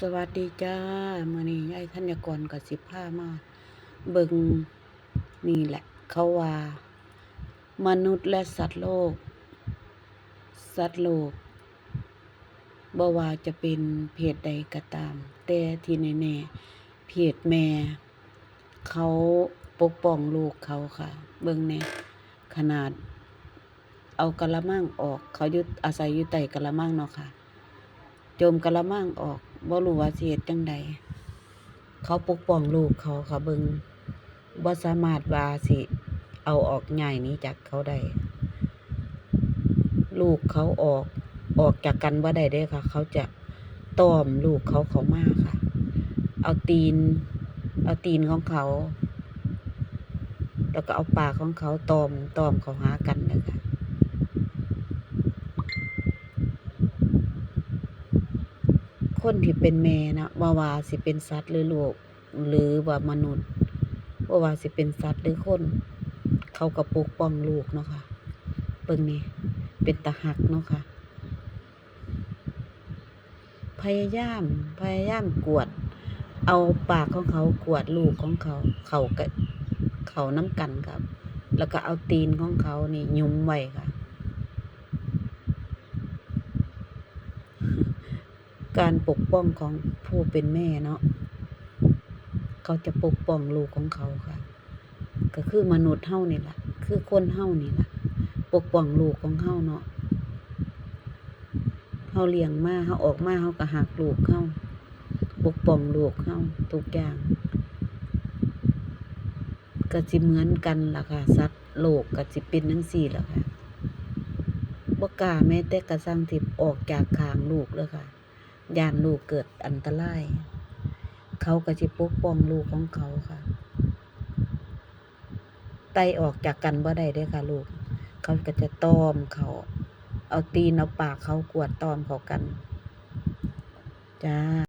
สวัสดีจ้ามื้อนี้ยายธัญกรก็สิพามาเบิงนี่แหละ เขาว่า มนุษย์และสัตว์โลก สัตว์โลกบว่าจะเป็นเพศใดก็ตาม แต่ที่แน่ๆเพศแม่ เขาปกป้องลูกเขาค่ะ เบิงแหน่ขนาด เอากะละมังออก เขาอยู่อาศัยอยู่ใต้กะละมังเนาะค่ะ โจมกะละมังออก บ่รู้ว่าสิเฮ็ดจังใดเขาปกป้องลูกเขาค่ะเบิงบ่สามารถว่าสิเอาออกง่ายหนี้จากเขาได้ลูกเขาออกออกจากกันบ่ได้เด้ค่ะ เขาจะต้อมลูกเขาเขามากค่ะ เอาตีน เอาตีนของเขา แล้วก็เอาปากของเขาตอมตอมเขาหากันนะคะ คนที่เป็นแม่นะว่าว่าสิเป็นสัตว์หรือลูกหรือว่ามนุษย์ว่าว่าสิเป็นสัตว์หรือคน เขาก็ปกป้องลูกเนาะค่ะเบิ่งนี่เป็นตาหักเนาะค่ะ พยายามพยายามกวด เอาปากของเขากวดลูกของเขา เขาก็เขาน้ำกันครับ แล้วก็เอาตีนของเขานี่ยุ้มไว้ค่ะ การปกป้องของผู้เป็นแม่เนาะเขาจะปกป้องลูกของเขาค่ะ ก็คือมนุษย์เฮานี่แหละคือคนเฮานี่แหละปกป้องลูกของเฮาเนาะเฮาเลี้ยงมาเฮาออกมาเฮาก็หักลูกเฮาปกป้องลูกเฮาทุกอย่างก็สิเหมือนกันล่ะค่ะสัตว์โลกก็สิเป็นจังซี่ล่ะค่ะบ่กล้าแม้แต่กระทั่งที่ออกจากคางลูกเลยค่ะ ย่านลูกเกิดอันตราย เขาก็จะปกป้องลูกของเขาค่ะ ไตออกจากกันบ่ได้ด้วยค่ะ ลูก เขาก็จะต้อมเขา เอาตีนเอาปากเขากวดต้อมเขากัน จ้า